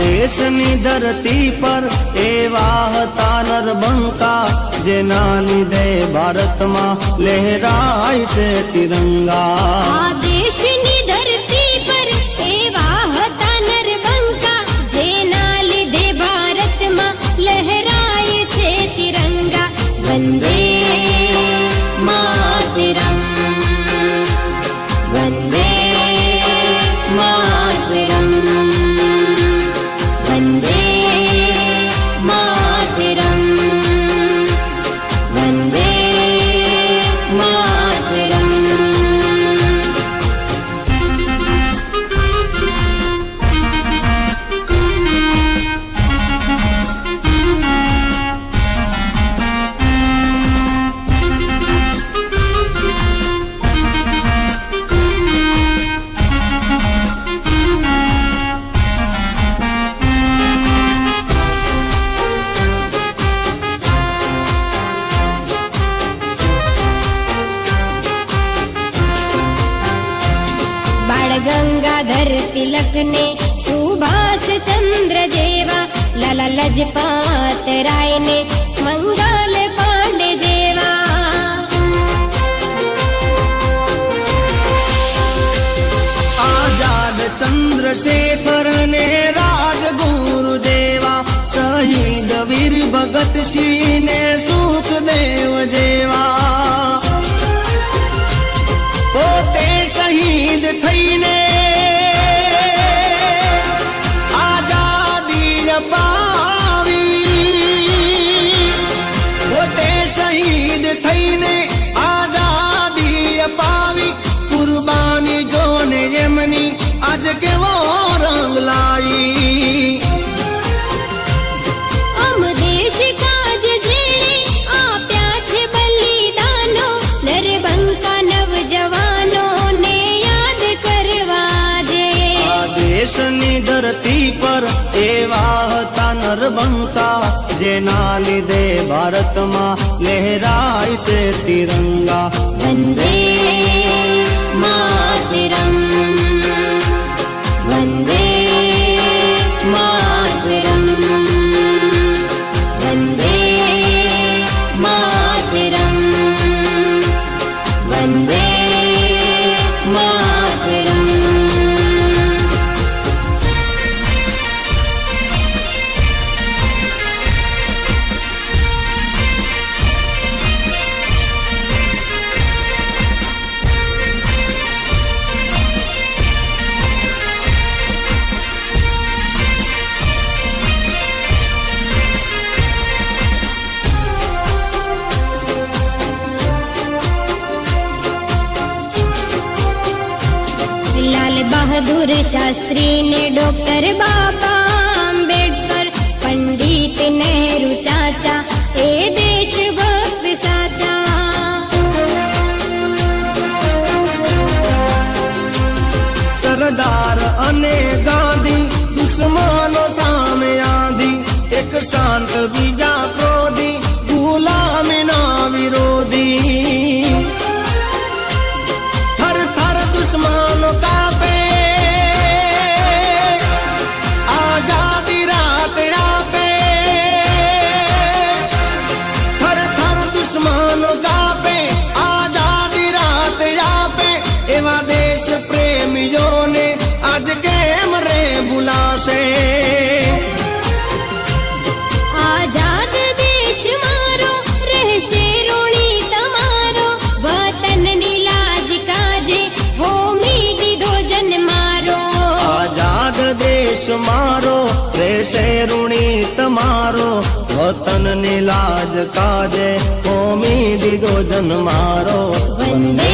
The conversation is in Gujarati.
દેશની ધરતી પર એવા હતા નરબંકા જેના લીધે ભારતમાં લહેરાય છે તિરંગા આ દેશની गङ्गाधर लक ने सुभाष चन्द्रेवा लयने मङ्गल पाण्डे पाण्डदेवा आद चन्द्र शेखर राध गुरुदेवा शहीद वीर भगत सिंह ધરતી પર એવા હતા નરબંકા જેના લીધે ભારતમાં લહેરાય બહાદુર શાસ્ત્રી ને ડોક્ટર બાબા આંબેડકર, પંડિત નહેરુ ચાચા, એ દેશભક્ત સાચા. સરદાર અને ગાંધી, દુશ્મનો સામે આંધી, એક શાંત બીજા મારો વતનની લાજ કાજે કોમી દીધો જન મારો વંદે